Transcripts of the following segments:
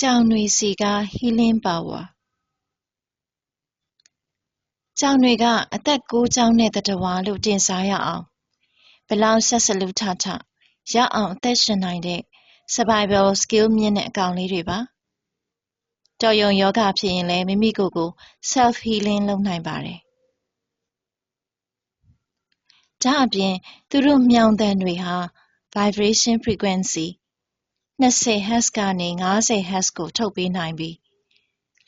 ကြောင်တွေစီက healing power ကြောင်တွေက အသက်ကိုးကြောင်းတဲ့တတဝါလို့တင်စားရအောင်ဘလောက်ဆက်စလူထထရအောင်အသက်ရှင်နိုင်တဲ့ survival skill မြင့်တဲ့အကောင်လေးတွေပါတော်ယုံယောဂဖြစ်ရင်လည်းမိမိကိုယ်ကို self healing လုပ်နိုင်ပါတယ်ဒါအပြင်သူတို့မြောင်သံတွေဟာ vibration frequency 20 Hz ကနေ 50 Hz ကို ထုတ်ပေးနိုင်ပြီး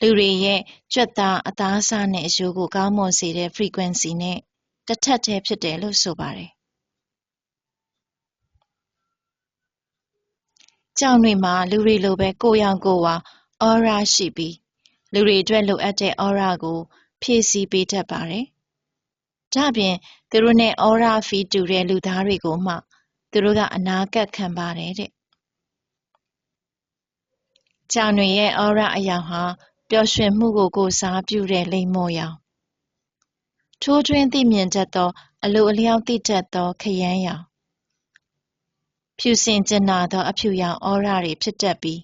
လူတွေရဲ့ကြွက်သားအသားအစာနဲ့အယိုးကိုကောင်းမွန်စေတဲ့ frequency နဲ့တစ်ထပ်တည်းဖြစ်တယ်လို့ဆိုပါတယ်။ကြောင်တွေမှာလူတွေလိုပဲကိုရောင်ကိုဝါ aura ရှိပြီးလူတွေအတွက်လိုအပ်တဲ့ aura ကိုဖြည့်ဆည်းပေးတတ်ပါတယ်။ဒါ့အပြင်သူတို့နဲ့ aura feed တူတဲ့လူသားတွေကိုမှသူတို့ကအနာကပ်ခံပါတယ်တဲ့။ ကြောင်တွေရဲ့ aura အယောင်ဟာပျော်ရွှင်မှုကိုကိုယ်စားပြုတဲ့လိမ္မော်ရောင်။ထိုးထွင်းသိမြင်တတ်သော အလိုအလျောက်သိတတ်သောခရမ်းရောင်။ဖြူစင်ကြင်နာသော အဖြူရောင်ဩရတွေဖြစ်တတ်ပြီး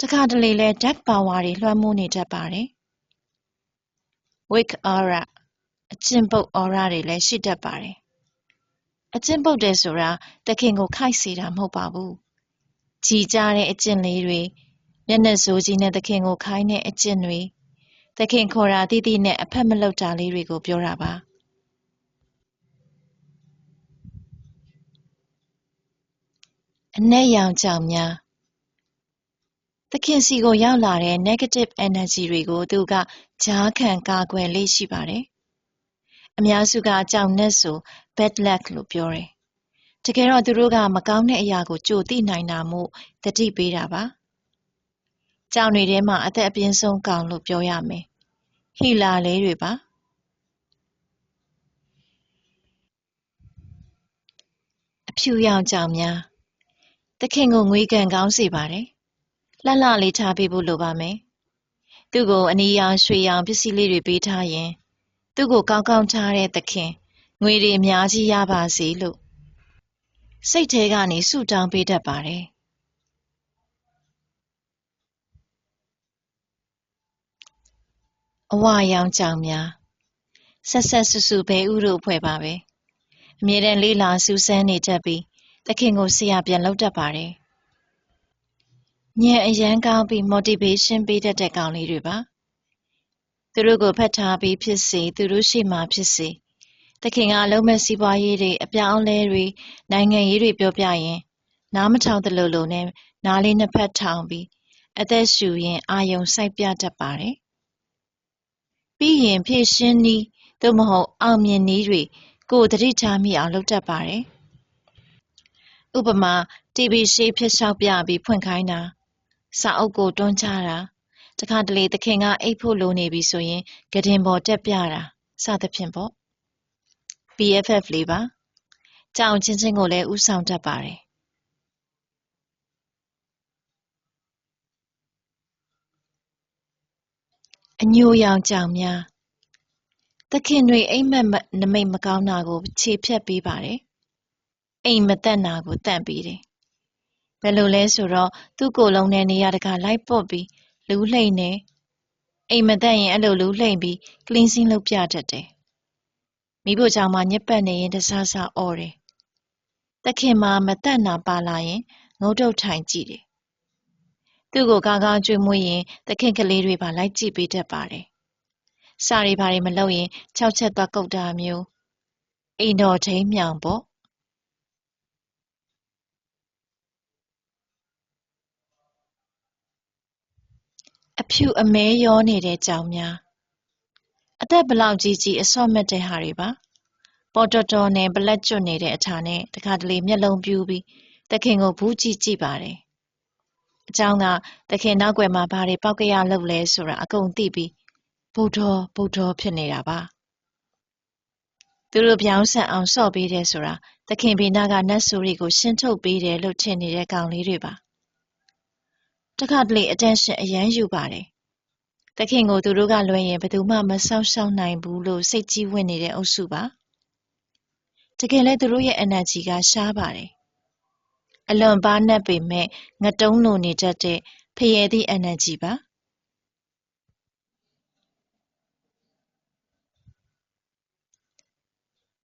တခါတလေလဲ dark power တွေလွှမ်းမိုးနေတတ်ပါတယ်။ wake aura အကျင့်ပုတ်ဩရတွေလည်းရှိတတ်ပါတယ်။အကျင့်ပုတ်တယ်ဆိုတာတခင်ကိုခိုက်စေတာမဟုတ်ပါဘူး။ ကြည်ကြတဲ့အကျင့်လေးတွေမျက်နှာစိုးကြီးနဲ့သခင်ကိုခိုင်းတဲ့အကျင့်တွေသခင်ခေါ်တာတိတိနဲ့အဖက်မလုပ်တာလေးတွေကိုပြောတာပါအနက်ရောင်ကြောင်များသခင်စီကိုရောက်လာတဲ့ negative energy တွေကိုသူကကြားခံကာကွယ်လေးရှိပါတယ်အများစုကကြောင်နဲ့ဆို bad luck လို့ပြောတယ် တကယ်တော့သူတို့ကမကောင်းတဲ့အရာကိုကြိုသိနိုင်တာမို့တတိပေးတာပါကြောင်တွေထဲမှာအသက်အပြင်းဆုံးကောင်လို့ပြောရမယ်။ဟီလာလေးတွေပါ။အဖြူရောင်ကြောင်များသခင်ကိုငွေကန်ကောင်းစေပါတယ်။လှလှလေးထားပေးဖို့လိုပါမယ်။သူ့ကိုအနီရောင်ရွှေရောင်ပစ္စည်းလေးတွေပေးထားရင် သူ့ကိုကောင်းကောင်းထားတဲ့သခင်ငွေတွေအများကြီးရပါစေလို့ စိတ်ထဲကနေဆုတောင်းပေးတတ်ပါတယ်။အဝရောင်ကြောင်များဆက်ဆက်ဆူဆူဘဲဥတို့ဖွဲ့ပါပဲအမြဲတမ်းလေးလာစူးစမ်းနေတတ်ပြီးသခင်ကိုဆရာပြန်လုပ်တတ်ပါတယ်ညံအရန်ကောင်းပြီး motivation ပေးတတ်တဲ့ကောင်လေးတွေပါသူတို့ကိုဖတ်ထားပြီးဖြစ်စေသူတို့ရှိမှဖြစ်စေ သခင်ကအလုံးမဲ့စီးပွားရေးတွေအပြောင်းလဲတွေနိုင်ငံရေးတွေပြောပြရင် နားမထောင်သလိုလိုနဲ့နားလေးနှစ်ဖက်ထောင်ပြီးအသက်ရှူရင်အာယုံစိုက်ပြတတ်ပါတယ်ပြီးရင်ဖြည့်ရှင်းနည်းသို့မဟုတ်အောင်မြင်နည်းတွေကိုသတိထားမိအောင်လုပ်တတ်ပါတယ်။ဥပမာ TV ရှေးဖြစ်လျှောက်ပြပြီးဖွင့်ခိုင်းတာစာအုပ်ကိုတွန်းချတာတခါတလေသခင်ကအိပ်ဖို့လိုနေပြီဆိုရင်ဂဒင်ပေါ်တက်ပြတာစသဖြင့်ပေါ့ BFF လေးပါကြောင်ချင်းချင်းကိုလည်းဥဆောင်တတ်ပါတယ် အညိုရောင်ကြောင်များသခင်တွေ အိမ်မက်နမိတ်မကောင်းတာကိုခြေဖြတ်ပေးပါတယ် အိမ်မသက်နာကိုတန့်ပေးတယ် ဘယ်လိုလဲဆိုတော့ သူ့ကိုယ်လုံးနဲ့နေရာတကာ လိုက်ပုတ်ပြီး လူးလှိမ့်နေအိမ်မသက်ရင် အဲ့လို လူးလှိမ့်ပြီး cleansing လုပ်ပြတတ်တယ် မိဖို့ကြောင့်မှညက်ပတ်နေရင်တဆဆအော်တယ်သခင်မှာမသက်နာပါလာရင်ငုတ်တုတ်ထိုင်ကြည့်တယ်သူ့ကိုကောင်းကောင်းကြွေးမွေးရင်သခင်ကလေးတွေပါလိုက်ကြည့်ပေးတတ်ပါတယ်။စာတွေဘာတွေမလုပ်ရင်ခြောက်ချက်သွားကုတ်တာမျိုးအိမ်တော်ထိန်မြောင်ပေါ့အဖြူအမဲရောနေတဲ့ကြောင်များအ သက်ဘလောက်ကြီးကြီးအစော့မက်တဲ့ဟာတွေပါပေါ်တော်တော်နဲ့ပလက်ကျွတ်နေတဲ့အထာနဲ့တခါတလေမျက်လုံးပြူးပြီးသခင်ကိုဘူးကြည့်ကြည့်ပါတယ်အကြောင်းကသခင်နောက်ွယ်မှာဘာတွေပောက်ကရလုပ်လဲဆိုတာအကုန်သိပြီးဗုဒ္ဓဗုဒ္ဓဖြစ်နေတာပါသူတို့ပြောင်းဆန်အောင်စော့ပေးတယ်ဆိုတာသခင်ဘေနာကနတ်ဆိုးတွေကိုရှင်းထုတ်ပေးတယ်လို့ထင်နေတဲ့ကောင်လေးတွေပါတခါတလေ attention အရန်ယူပါတယ် သခင်ကိုသူတို့ကလွှဲရင်ဘယ်သူမှမဆောက်ရှောက်နိုင်ဘူးလို့စိတ်ကြီးဝင်နေတဲ့အုပ်စုပါတကယ်လဲသူတို့ရဲ့ energy ကရှားပါတယ်အလွန်ပါးနပ်ပေမဲ့ငတုံးလိုနေတတ်တဲ့ဖရဲသည့် energy ပါ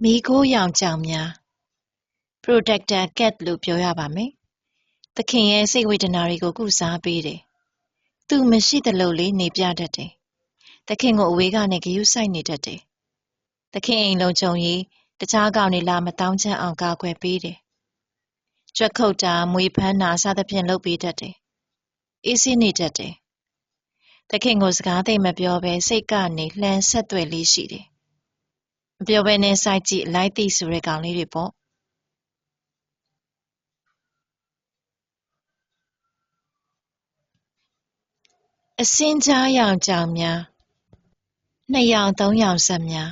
မီးခိုးရောင်ကြောင်များ protector cat လို့ပြောရပါမယ်သခင်ရဲ့စိတ်ဝေဒနာတွေကိုကုစားပေးတယ် သူမရှိသလိုလေး နေပြတတ်တယ် သခင်ကို အဝေးကနေဂယုစိုက်နေတတ်တယ် သခင်အိမ်လုံးချုံရေး တခြားကောင်တွေ လာမတောင်းချမ်းအောင် ကာကွယ်ပေးတယ် ကြွက်ခုတ်တာမွေဖမ်းတာ စသဖြင့် လုပ်ပေးတတ်တယ် အေးဆေးနေတတ်တယ် သခင်ကို စကားသိမ့်မပြောဘဲ စိတ်ကနေ လှမ်းဆက်သွယ်လေးရှိတယ် မပြောဘဲနဲ့ စိုက်ကြည့် လိုက်သိဆိုတဲ့ ကောင်လေးတွေပေါ့ အစင်းကြားရောင်ကြောင်များ နှစ်ရောင်သုံးရောင်ဆက်များ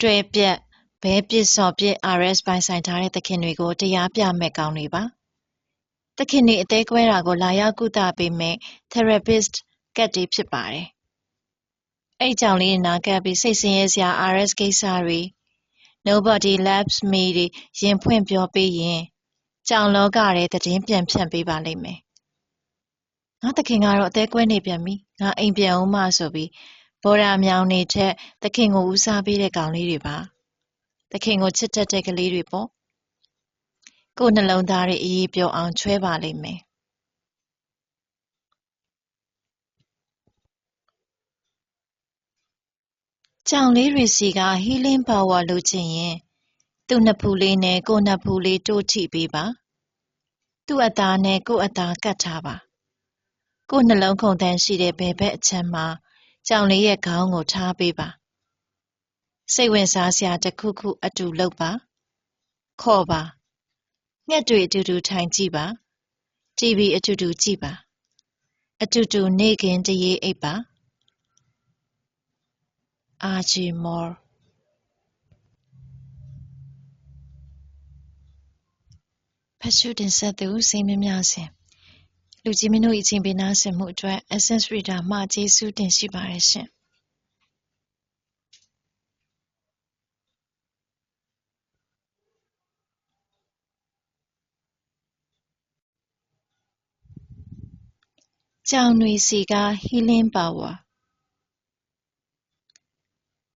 တွဲပြက်ဘဲပစ်စော်ပစ် RS ပိုင်ဆိုင်ထားတဲ့သခင်တွေကို တရားပြမဲ့ကောင်းတွေပါသခင်တွေအသေးကွဲတာကိုလာရောက်ကုသပေးမဲ့ therapist ကတ်တွေဖြစ်ပါတယ်အဲ့ကြောင့်လေးနာကပ်ပြီးစိတ်ဆင်းရဲစရာ RS ကိစ္စတွေ nobody loves me တွေရင်ဖွင့်ပြောပေးရင်ကြောင်လောကထဲသတင်းပြန်ဖြန့်ပေးပါလိမ့်မယ် ငါသခင်ကတော့အသေးကွဲနေပြန်ပြီငါအိမ်ပြန်အောင်မဆိုပြီးဘော်ရာမြောင်နေချက်သခင်ကိုဦးစားပေးတဲ့ကောင်လေးတွေပါသခင်ကိုချစ်တတ်တဲ့ကလေးတွေပေါ့ကိုယ်နှလုံးသားတွေအေးပြောအောင်ချွဲပါလိမ့်မယ်ကြောင်လေးတွေစီက healing power လိုချင်ရင်သူ့နှစ်ဖူးလေးနဲ့ကိုယ်နှစ်ဖူးလေးတိုးထိပေးပါ သူ့အသားနဲ့ကိုယ့်အသားကတ်ထားပါ ကိုယ်နှလုံးခုန်တန်းရှိတဲ့ဘယ်ဘက်အချမ်းမှာကြောင်လေးရဲ့ခေါင်းကိုထားပေးပါစိတ်ဝင်စားစရာတစ်ခုခုအတူလုပ်ပါခေါ်ပါငှက်တွေအတူတူထိုင်ကြည့်ပါ TV အတူတူကြည့်ပါအတူတူနေခင်တရေအိပ်ပါအာဂျီမော်ဖတ်ရှုတင်ဆက်သူစိတ်မြမြစင် လူကြီးမင်းတို့၏ချင်းပေးနာဆင်မှုအတွက် Essence Reader မှကျေးဇူးတင်ရှိပါတယ်ရှင်ကြောင်တွေစီက healing power